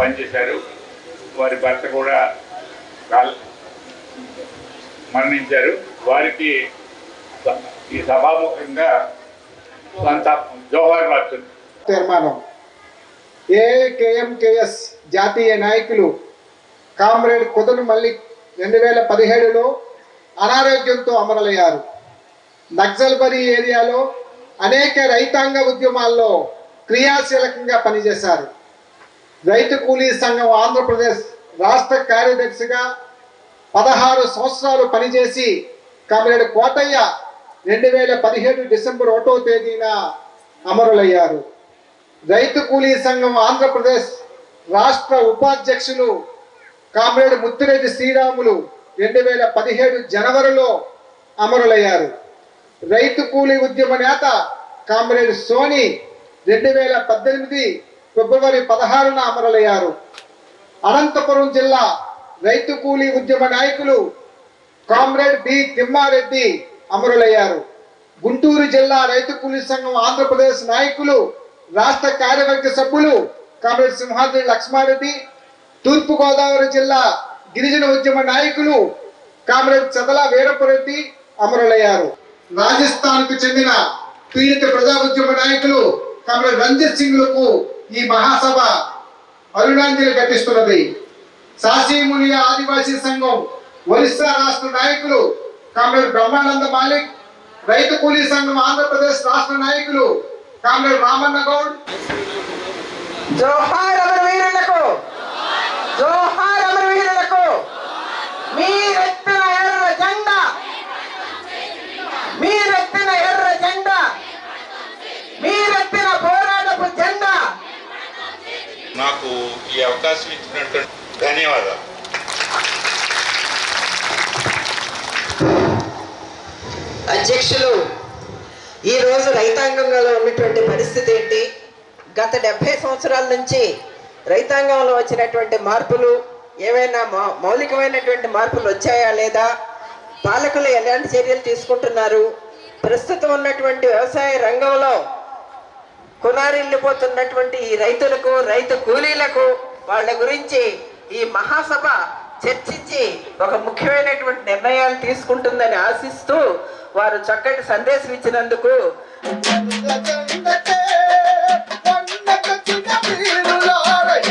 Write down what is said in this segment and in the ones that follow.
పనిచేశారు. వారి భర్త కూడా మరణించారు. వారికి ఈ సభాముఖంగా కొంత జోహార్ రాజు తీర్మానం. ఏకేఎంకేఎస్ జాతీయ నాయకులు కామ్రేడ్ కుదరు మల్లిక్ రెండు వేల పదిహేడులో అనారోగ్యంతో అమరలయ్యారు. నక్సల్బరీ ఏరియాలో అనేక రైతాంగ ఉద్యమాల్లో క్రియాశీలకంగా పనిచేశారు. రైతు కూలీ సంఘం ఆంధ్రప్రదేశ్ రాష్ట్ర కార్యదర్శిగా పదహారు సంవత్సరాలు పనిచేసి కామ్రేడ్ కోటయ్య రెండు వేల పదిహేడు డిసెంబర్ ఒకటో తేదీన అమరులయ్యారు. రైతు కూలీ సంఘం ఆంధ్రప్రదేశ్ రాష్ట్ర ఉపాధ్యక్షులు కామ్రేడ్ ముత్తిరెడ్డి శ్రీరాములు రెండు వేల పదిహేడు జనవరిలో అమరులయ్యారు. రైతు కూలీ ఉద్యమ నేత కామ్రేడ్ సోని రెండు వేల పద్దెనిమిది ఫిబ్రవరి పదహారున అమరులయ్యారు. అనంతపురం జిల్లా రైతు కూలీ ఉద్యమ నాయకులు కామ్రేడ్ బి. తిమ్మారెడ్డి అమరులయ్యారు. గుంటూరు జిల్లా రైతు కూలీ సంఘం ఆంధ్రప్రదేశ్ నాయకులు రాష్ట్ర కార్యవర్గ సభ్యులు కామ్రేడ్ సింహాద్రి లక్ష్మారెడ్డి తూర్పుగోదావరి జిల్లా గిరిజన ఉద్యమ నాయకులు కామ్రేడ్ చదల వీరపురెడ్డి అమరులయ్యారు. రాజస్థాన్కు చెందిన పీడిత ప్రజా ఉద్యమ నాయకులు కామ్రేడ్ రంజిత్ సింగ్లకు ఈ మహాసభ అరుణాంజలి ఘటిస్తున్నది సాసీమునియ ఆదివాసీ సంఘం ఒరిస్సా రాష్ట్ర నాయకులు కామ్రేడ్ బ్రహ్మానంద మాలిక్ రైతు కూలీ సంఘం ఆంధ్రప్రదేశ్ రాష్ట్ర నాయకులు కామ్రేడ్ రామన్న గౌడ్. జోహార్ అమరవీరులకు జోహార్ అమరవీరులకు మీ రక్త నాకు ఈ అవకాశం ఇచ్చినటువంటి ధన్యవాదాలు. అధ్యక్షులు ఈ రోజు రైతాంగంలో ఉన్నటువంటి పరిస్థితి ఏంటి? గత డెబ్బై సంవత్సరాల నుంచి రైతాంగంలో వచ్చినటువంటి మార్పులు ఏవైనా మౌ- మౌలికమైనటువంటి మార్పులు వచ్చాయా లేదా? పాలకులు ఎలాంటి చర్యలు తీసుకుంటున్నారు? ప్రస్తుతం ఉన్నటువంటి వ్యవసాయ రంగంలో కొనారిల్లిపోతున్నటువంటి ఈ రైతులకు రైతు కూలీలకు వాళ్ళ గురించి ఈ మహాసభ చర్చించి ఒక ముఖ్యమైనటువంటి నిర్ణయాలు తీసుకుంటుందని ఆశిస్తూ వారు చక్కటి సందేశం ఇచ్చినందుకు మీరందుకోండి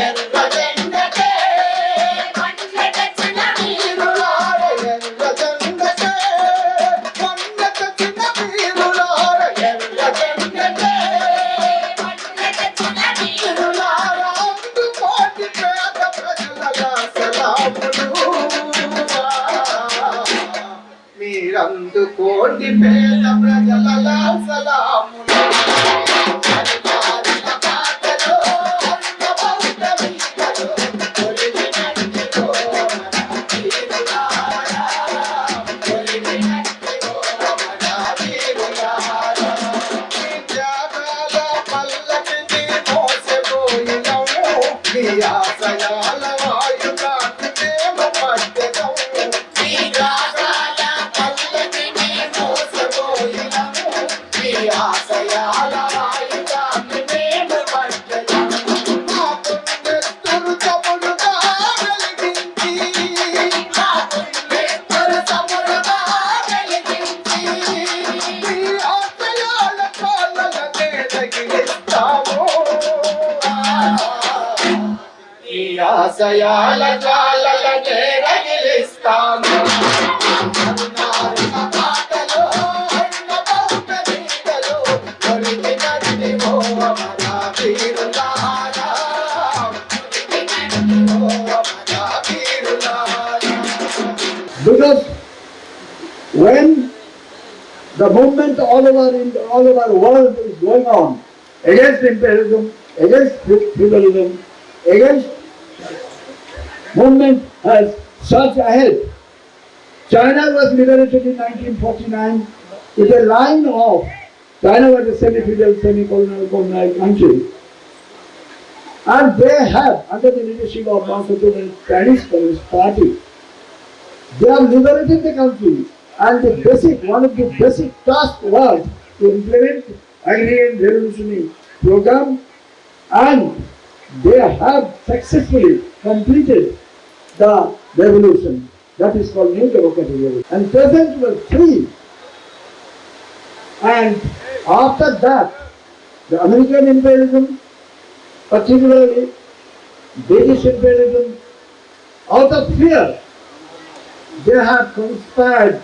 ఓ అమర వీరులారా. Because when the movement all over in all over the world is going on against imperialism, against feudalism, against movement has surged ahead. China was liberated in 1949 with a line of China was a semi-feudal, semi-colonial, colonial country. And they have, under the leadership of Mao Zedong and Chinese Communist Party, they have liberated the country and the basic, one of the basic task was to implement agrarian revolutionary program and they have successfully completed the revolution. That is called New Democratic Revolution. And peasants were free. And after that, the American imperialism, particularly British imperialism, out of fear, they have conspired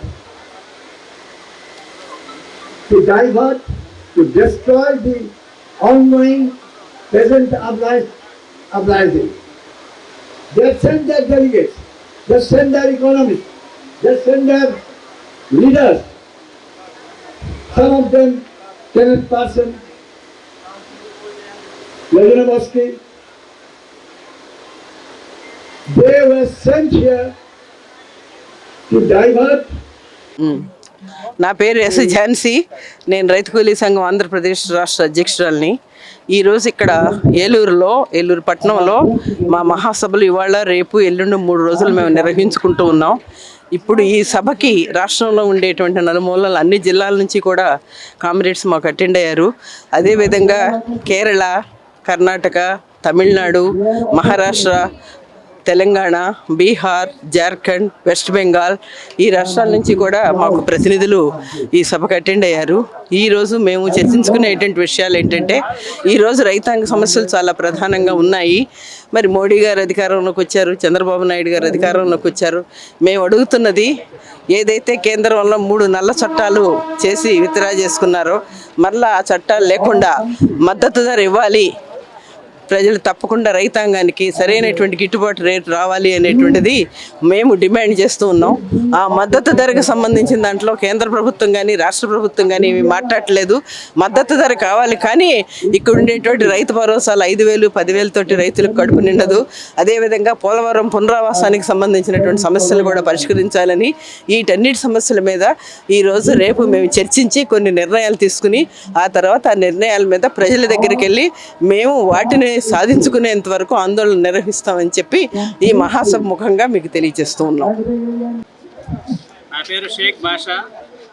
to divert, to destroy the ongoing peasant uprising. They sent their delegates, they sent their economists, they sent their leaders. Some of them, Kenneth Parson, Levinovsky, they were sent here to divert నా పేరు yes Jhansi. నేను రైతు కూలీ సంఘం ఆంధ్రప్రదేశ్ రాష్ట్ర అధ్యక్షురాలని. ఈరోజు ఇక్కడ ఏలూరులో ఏలూరు పట్టణంలో మా మహాసభలు ఇవాళ రేపు ఎల్లుండి మూడు రోజులు మేము నిర్వహించుకుంటూ ఉన్నాం. ఇప్పుడు ఈ సభకి రాష్ట్రంలో ఉండేటువంటి నలుమూలలు అన్ని జిల్లాల నుంచి కూడా కామ్రేడ్స్ మాకు అటెండ్ అయ్యారు. అదేవిధంగా కేరళ కర్ణాటక తమిళనాడు మహారాష్ట్ర తెలంగాణ బీహార్ జార్ఖండ్ వెస్ట్ బెంగాల్ ఈ రాష్ట్రాల నుంచి కూడా మాకు ప్రతినిధులు ఈ సభకు అటెండ్ అయ్యారు. ఈరోజు మేము చర్చించుకునేటువంటి విషయాలు ఏంటంటే ఈరోజు రైతాంగ సమస్యలు చాలా ప్రధానంగా ఉన్నాయి. మరి మోడీ గారు అధికారంలోకి వచ్చారు చంద్రబాబు నాయుడు గారు అధికారంలోకి వచ్చారు. మేము అడుగుతున్నది ఏదైతే కేంద్రంలో మూడు నల్ల చట్టాలు చేసి విత్డ్రా చేసుకున్నారో మరలా ఆ చట్టాలు లేకుండా మద్దతు ధర ఇవ్వాలి ప్రజలు తప్పకుండా రైతాంగానికి సరైనటువంటి గిట్టుబాటు రేటు రావాలి అనేటువంటిది మేము డిమాండ్ చేస్తూ ఉన్నాం. ఆ మద్దతు ధరకు సంబంధించిన దాంట్లో కేంద్ర ప్రభుత్వం కానీ రాష్ట్ర ప్రభుత్వం కానీ ఇవి మాట్లాడట్లేదు. మద్దతు ధర కావాలి కానీ ఇక్కడ ఉండేటువంటి రైతు భరోసాలు ఐదు వేలు పదివేలతోటి రైతులకు కడుపు నిండదు. అదేవిధంగా పోలవరం పునరావాసానికి సంబంధించినటువంటి సమస్యలు కూడా పరిష్కరించాలని వీటన్నిటి సమస్యల మీద ఈరోజు రేపు మేము చర్చించి కొన్ని నిర్ణయాలు తీసుకుని ఆ తర్వాత ఆ నిర్ణయాల మీద ప్రజల దగ్గరికి వెళ్ళి మేము వాటిని సాధించుకునేంత వరకు ఆందోళన నిర్వహిస్తామని చెప్పి ఈ మహాసభ ముఖంగా మీకు తెలియజేస్తూ ఉన్నాం. నా పేరు షేక్ బాషా.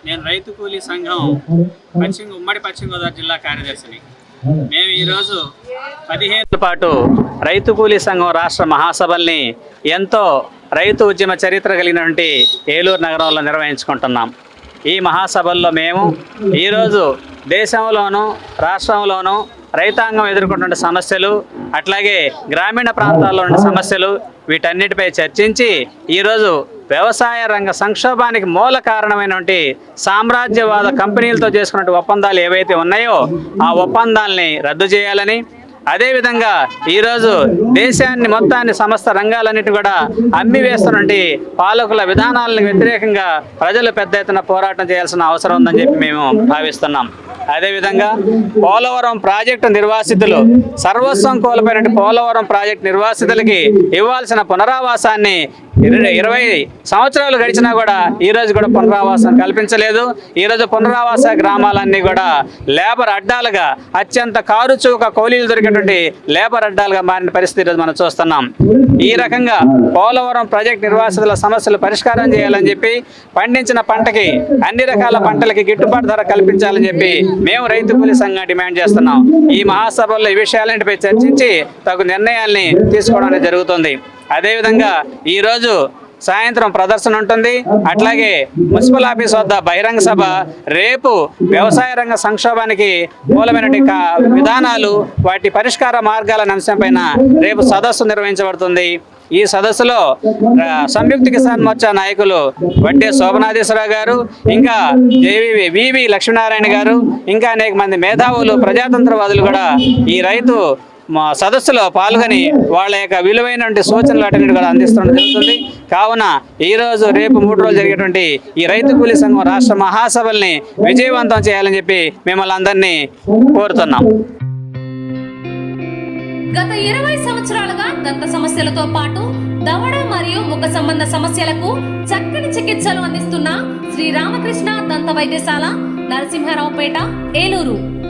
నేను రైతు కూలీ సంఘం పశ్చిమ ఉమ్మడి పశ్చిమ గోదావరి జిల్లా కార్యదర్శిని. మేము ఈరోజు పదిహేనుల పాటు రైతు కూలీ సంఘం రాష్ట్ర మహాసభల్ని ఎంతో రైతు ఉద్యమ చరిత్ర కలిగినటువంటి ఏలూరు నగరంలో నిర్వహించుకుంటున్నాం. ఈ మహాసభల్లో మేము ఈరోజు దేశంలోనూ రాష్ట్రంలోనూ రైతాంగం ఎదుర్కొంటున్న సమస్యలు అట్లాగే గ్రామీణ ప్రాంతాల్లో ఉన్న సమస్యలు వీటన్నిటిపై చర్చించి ఈరోజు వ్యవసాయ రంగ సంక్షోభానికి మూల కారణమైనటువంటి సామ్రాజ్యవాద కంపెనీలతో చేసుకున్న ఒప్పందాలు ఏవైతే ఉన్నాయో ఆ ఒప్పందాలని రద్దు చేయాలని అదేవిధంగా ఈరోజు దేశాన్ని మొత్తాన్ని సమస్త రంగాలన్నిటి కూడా అమ్మి వేస్తున్నటువంటి పాలకుల విధానాలకు వ్యతిరేకంగా ప్రజలు పెద్ద ఎత్తున పోరాటం చేయాల్సిన అవసరం ఉందని చెప్పి మేము భావిస్తున్నాం. అదేవిధంగా పోలవరం ప్రాజెక్టు నిర్వాసితులు సర్వస్వం కోల్పోయినట్టు పోలవరం ప్రాజెక్టు నిర్వాసితులకి ఇవ్వాల్సిన పునరావాసాన్ని ఇరవై సంవత్సరాలు గడిచినా కూడా ఈ రోజు కూడా పునరావాసం కల్పించలేదు. ఈ రోజు పునరావాస గ్రామాలన్నీ కూడా లేబర్ అడ్డాలుగా అత్యంత కారుచూక కూలీలు దొరికేటువంటి లేబర్ అడ్డాలుగా మారిన పరిస్థితి ఈరోజు మనం చూస్తున్నాం. ఈ రకంగా పోలవరం ప్రాజెక్ట్ నిర్వాసితుల సమస్యలు పరిష్కారం చేయాలని చెప్పి పండించిన పంటకి అన్ని రకాల పంటలకి గిట్టుబాటు ధర కల్పించాలని చెప్పి మేము రైతు కూలీ సంఘం డిమాండ్ చేస్తున్నాం. ఈ మహాసభల్లో ఈ విషయాలన్నిటిపై చర్చించి తగు నిర్ణయాల్ని తీసుకోవడం జరుగుతుంది. అదేవిధంగా ఈరోజు సాయంత్రం ప్రదర్శన ఉంటుంది. అట్లాగే మున్సిపల్ ఆఫీస్ వద్ద బహిరంగ సభ రేపు వ్యవసాయ రంగ సంక్షోభానికి మూలమైన విధానాలు వాటి పరిష్కార మార్గాల అంశంపైన రేపు సదస్సు నిర్వహించబడుతుంది. ఈ సదస్సులో సంయుక్త కిసాన్ మోర్చా నాయకులు వడ్డే శోభనాధీశ్వరరావు గారు ఇంకా జేవీవి వివి లక్ష్మీనారాయణ గారు ఇంకా అనేక మంది మేధావులు ప్రజాతంత్రవాదులు కూడా ఈ రైతు మా సదస్సులో పాల్గొని వాళ్ళ యొక్క విలువైన సూచనలు వాటిని కూడా అందిస్తుండడం జరుగుతుంది కావున ఈ రోజు రేపు మూడు రోజులు జరిగేటువంటి ఈ రైతు కూలీ సంఘం రాష్ట్ర మహాసభల్ని విజయవంతం చేయాలని చెప్పి మిమ్మల్ని అందరినీ కోరుతున్నాం. గత ఇరవై సంవత్సరాలుగా దంత సమస్యలతో పాటు దవడ మరియు ముఖ సంబంధ సమస్యలకు చక్కని చికిత్సలు అందిస్తున్న శ్రీ రామకృష్ణ దంత వైద్యశాల నరసింహారావుపేట ఏలూరు.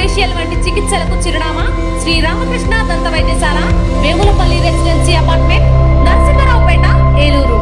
ఫేషియల్ వంటి చికిత్సలకు చిరునామా శ్రీ రామకృష్ణ దంత వైద్యశాల వేములపల్లి రెసిడెన్సీ అపార్ట్మెంట్ నరసింహరావుపేట ఏలూరు.